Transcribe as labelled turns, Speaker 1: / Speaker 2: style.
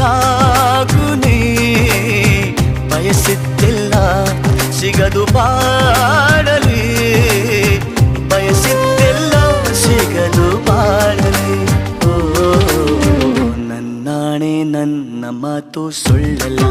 Speaker 1: ಸಾಗುನಿ ಬಯಸಿದ್ದಿಲ್ಲ ಸಿಗದು ಬಾಡಲಿ ಬಯಸಿದ್ದಿಲ್ಲ ಸಿಗದು ಬಾಡಲಿ ಓ ನನ್ನಾಣೆ ನನ್ನ ಮಾತು ಸುಳ್ಳಲ್ಲ.